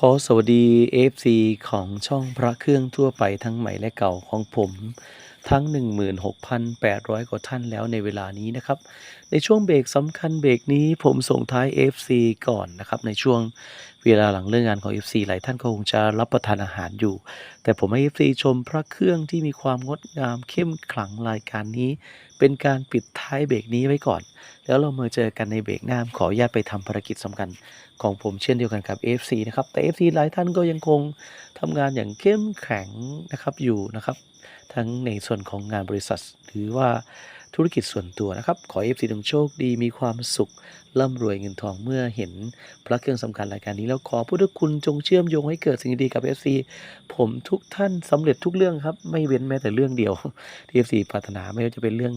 ขอสวัสดี FC ของช่องพระเครื่องทั่วไปทั้งใหม่และเก่าของผมทั้ง 16,800 กว่าท่านแล้วในเวลานี้นะครับ ในช่วงเบรกสำคัญเบรกนี้ผมส่งท้าย FC ก่อนนะครับ ในช่วง เวลาหลังเลิกงานของ FC หลายท่านก็คงจะรับประทานอาหารอยู่ แต่ผมให้ FC ชมพระเครื่องที่มีความงดงามเข้มขลังรายการนี้ เป็นการปิดท้ายเบรกนี้ไว้ก่อน แล้วเรามาเจอกันในเบรกหน้าขออนุญาตไปทำภารกิจสำคัญของผมเช่นเดียวกันกับ FC นะครับแต่ FC หลายท่านก็ยังคงทำงานอย่างเข้มแข็งนะครับอยู่นะครับ ทั้งในส่วนของงานบริษัทหรือว่า ธุรกิจส่วนตัวนะครับ ขอ FC ทุกโชคดีมีความสุขร่ำรวยเงินทองเมื่อเห็นพระเครื่องสำคัญรายการนี้ แล้วขอพุทธคุณจงเชื่อมโยงให้เกิดสิ่งดีๆกับ FC ผมทุกท่านสำเร็จทุกเรื่องครับไม่เว้นแม้แต่เรื่องเดียวที่ FC ปรารถนาไม่ว่าจะเป็นเรื่อง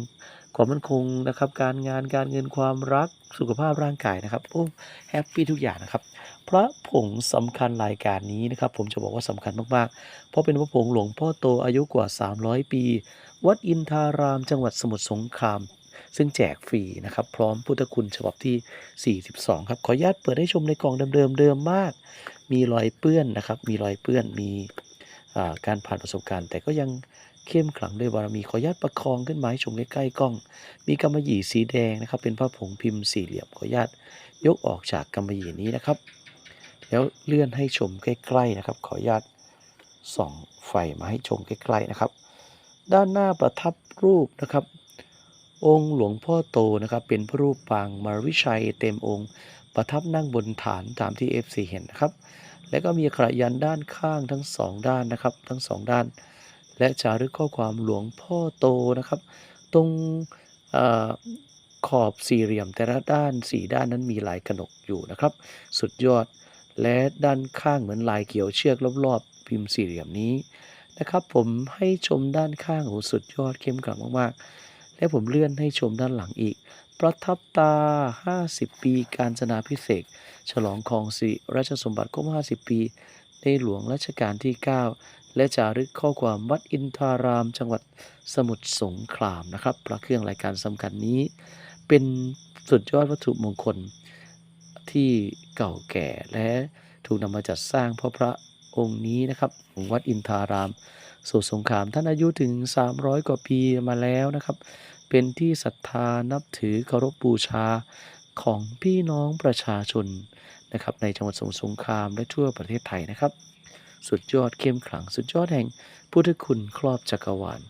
ความมั่นคงนะครับการงานการเงินความรักสุขภาพร่างกายนะครับโอ้แฮปปี้ทุกอย่างนะครับพระผงสำคัญรายการนี้นะครับ ผมจะบอกว่าสำคัญมากๆ เพราะเป็นพระผงหลวงพ่อโตอายุกว่า 300 ปี วัดอินทารามจังหวัดสมุทรสงคราม ซึ่งแจกฟรีนะครับ พร้อมพุทธคุณฉบับที่ 42 ครับ ขออนุญาตเปิดให้ชมในกล่องเดิมๆเดิมมาก มีรอยเปื้อนนะครับ มีรอยเปื้อนมีการผ่านประสบการณ์ แต่ก็ยังเข้มขลังด้วยบารมีขออนุญาตประคองขึ้นมาให้ชมใกล้ๆกล้อง มีกำมะหยี่สีแดงนะครับ เป็นพระผงพิมพ์สี่เหลี่ยมขออนุญาตยกออกจากกำมะหยี่นี้นะครับ แล้วเลื่อนให้ชมใกล้ๆนะครับ ขออนุญาตส่องไฟมาให้ชมใกล้ๆนะครับ ด้านหน้าประทับรูปนะครับ องค์หลวงพ่อโตนะครับ เป็นพระรูปปางมารวิชัยเต็มองค์ ประทับนั่งบนฐานตามที่ FC เห็นนะครับ และก็มีขระยันด้านข้างทั้งสองด้านนะครับ ทั้งสองด้าน และจารึกข้อความหลวงพ่อโตนะครับ ตรงออขอบสี่เหลี่ยมแต่ละด้านสี่ด้านนั้นมีลายกระหนกอยู่นะครับ สุดยอดและด้านข้างเหมือนลายเกี่ยวเชือกรอบๆพิมพ์สี่เหลี่ยมนี้ นะครับ ผมให้ชมด้านข้างโอ้สุดยอดเข้มขลังมากๆ และผมเลื่อนให้ชมด้านหลังอีก ประทับตา 50 ปีการจนาพิเศษฉลองครองสิริราชสมบัติครบ50 ปี ในหลวงรัชกาลที่ 9 และจารึกข้อความวัดอินทาราม จังหวัดสมุทรสงครามนะครับพระเครื่องรายการสำคัญนี้ เป็นสุดยอดวัตถุมงคลที่เก่าแก่และถูกนำมาจัดสร้างเพราะพระ องค์นี้นะครับของวัดอินทารามสมุทรสงครามท่านอายุถึง 300 กว่าปีมาแล้วนะครับ เป็นที่ศรัทธานับถือเคารพบูชาของพี่น้องประชาชนนะครับในจังหวัดสมุทรสงครามและทั่วประเทศไทยนะครับ สุดยอดเข้มขลัง สุดยอดแห่งพุทธคุณครอบจักรวาล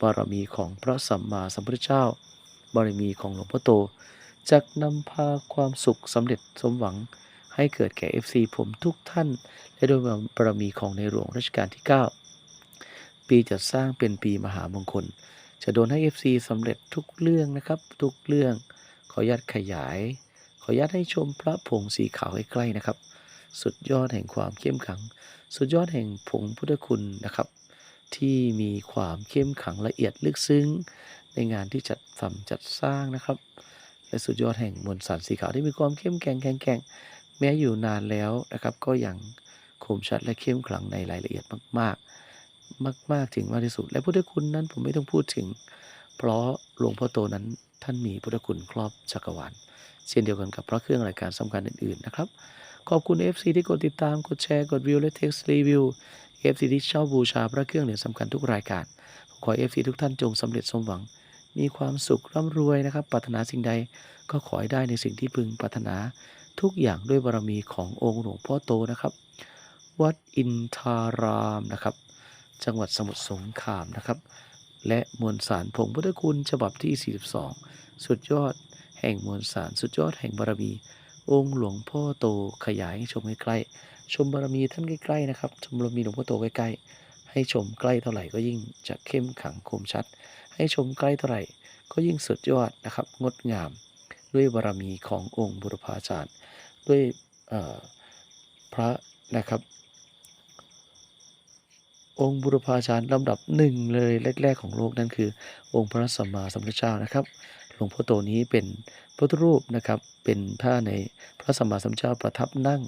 บารมีของพระสัมมาสัมพุทธเจ้า บารมีของหลวงพ่อโตจะนำพาความสุขสำเร็จสมหวัง ให้เกิดแก่ FC ผมทุกท่าน และโดยบารมีของในหลวงรัชกาลที่ 9 ปีจัดสร้างเป็นปีมหามงคล จะโดนให้ FC สำเร็จทุกเรื่องนะครับ ทุกเรื่อง ขออนุญาตขยาย ขออนุญาตให้ชมพระผงสีขาวใกล้ๆนะครับ สุดยอดแห่งความเข้มขัง สุดยอดแห่งผงพุทธคุณนะครับ ที่มีความเข้มขังละเอียดลึกซึ้ง ในงานที่จัดทำจัดสร้างนะครับและสุดยอดแห่งมวลสารสีขาวที่มีความเข้มแข็งแข็งแกร่ง แม้อยู่นานแล้วนะครับ ก็ยังคมชัดและเข้มขลังในรายละเอียดมาก ๆ มาก ๆ ถึงมากที่สุด และพุทธคุณนั้นผมไม่ต้องพูดถึง เพราะหลวงพ่อโตนั้นท่านมีพุทธคุณครอบจักรวาลเช่นเดียวกันกับพระเครื่องรายการสำคัญอื่น ๆ นะครับ ขอบคุณ FC ที่กดติดตาม กดแชร์ กดวิวและ text review FC ที่เช่าบูชาพระเครื่องเหรียญสำคัญทุกรายการ ขอ FC ทุกท่านจงสำเร็จสมหวัง มีความสุขร่ำรวยนะครับ ปรารถนาสิ่งใดก็ขอให้ได้ในสิ่งที่พึงปรารถนา ทุกอย่างด้วยบารมีขององค์หลวงพ่อโตนะครับ วัดอินทารามนะครับ จังหวัดสมุทรสงครามนะครับ และมวลสารผงพุทธคุณฉบับที่ 42 สุดยอดแห่งมวลสารสุดยอดแห่งบารมี องค์หลวงพ่อโตขยายให้ชมใกล้ๆชมบารมีท่านใกล้ๆนะครับชมบารมีหลวงพ่อโตใกล้ๆ ให้ชมใกล้เท่าไหร่ก็ยิ่งจะเข้มขังคมชัด ให้ชมใกล้เท่าไหร่ก็ยิ่งสุดยอดนะครับงดงามด้วยบารมีขององค์บุรพาจารย์ ด้วยพระนะครับ องค์บุรพาจารย์ลำดับหนึ่งเลยแรก ๆ ของโลกนั่นคือ องค์พระสัมมาสัมพุทธเจ้านะครับหลวงพ่อโตนี้เป็นพระพุทธรูปนะครับเป็นท่าในพระสัมมาสัมพุทธเจ้าประทับนั่ง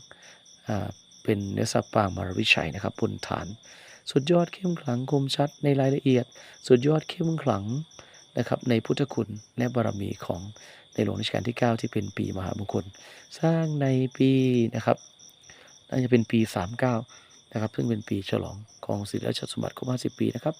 เป็นเนสัปปางมารวิชัยนะครับบนฐาน สุดยอดเข้มขลังคมชัดในรายละเอียด สุดยอดเข้มขลังนะครับในพุทธคุณและบารมีของ ในหลวงรัชกาลที่ 9 ที่เป็นปีมหามงคล สร้างในปีนะครับน่าจะเป็นปี 39 นะครับ ซึ่งเป็นปีฉลองของศิริราชสมบัติครบ50 ปีนะครับ